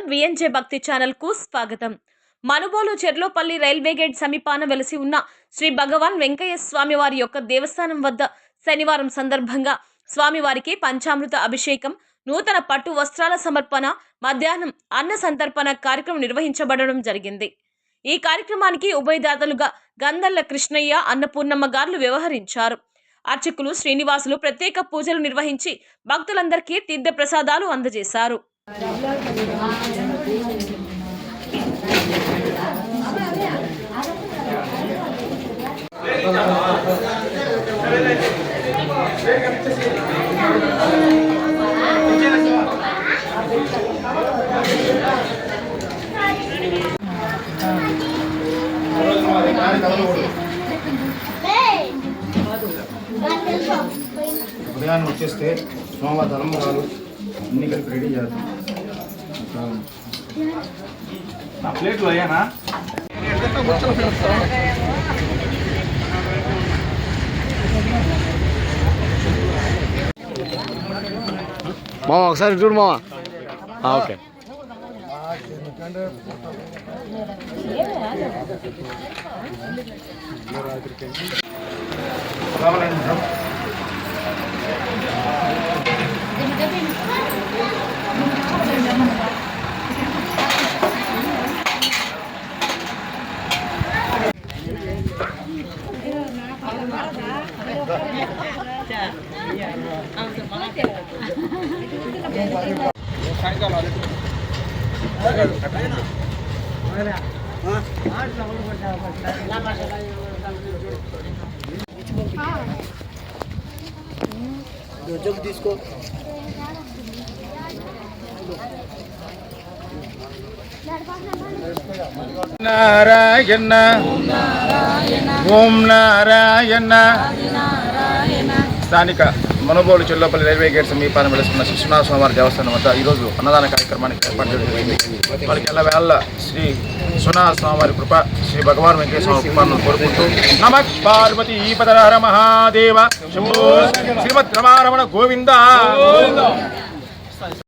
పిఎన్జే భక్తి ఛానల్కు స్వాగతం. మనుబోలు చెర్లోపల్లి రైల్వే గేట్ సమీపాన వెలసి ఉన్న శ్రీ భగవాన్ వెంకయ్య స్వామి వారి యొక్క దేవస్థానం వద్ద శనివారం సందర్భంగా స్వామివారికి పంచామృత అభిషేకం నూతన పట్టు వస్త్రాల సమర్పణ మధ్యాహ్నం అన్న సంతర్పణ కార్యక్రమం నిర్వహించబడడం జరిగింది. ఈ కార్యక్రమానికి ఉభయదాతలుగా గంధల్ల కృష్ణయ్య అన్నపూర్ణమ్మ గారులు వ్యవహరించారు. అర్చకులు శ్రీనివాసులు ప్రత్యేక పూజలు నిర్వహించి భక్తులందరికీ తీర్థ ప్రసాదాలు అందజేశారు. ఉదయాన్నే వచ్చేస్తే సోమవారం తలంబరాలు అన్ని కలిపి రెడీ చేస్తాం నా ప్లేట్లు అయ్యానా? మామ ఒకసారి చూడు మామ. जगदीश को नारायण ओम नारायण। స్థానిక మనబోలు చెల్లపల్లి రైల్వే గేట్ సమీపాన్ని వెలుస్తున్న శిశునాథ స్వామివారి దేవస్థానం వద్ద ఈరోజు అన్నదాన కార్యక్రమానికి ఏర్పాటు చేయడం జరిగింది. వారికి ఎలా వేళ శ్రీ సునాథ స్వామివారి కృప శ్రీ భగవాన్ వెంకటేశ్వర కృపను కోరుకుంటూ నమ పార్వతీ పదరహర మహాదేవ శంభో శ్రీమద్ రమారమణ గోవింద.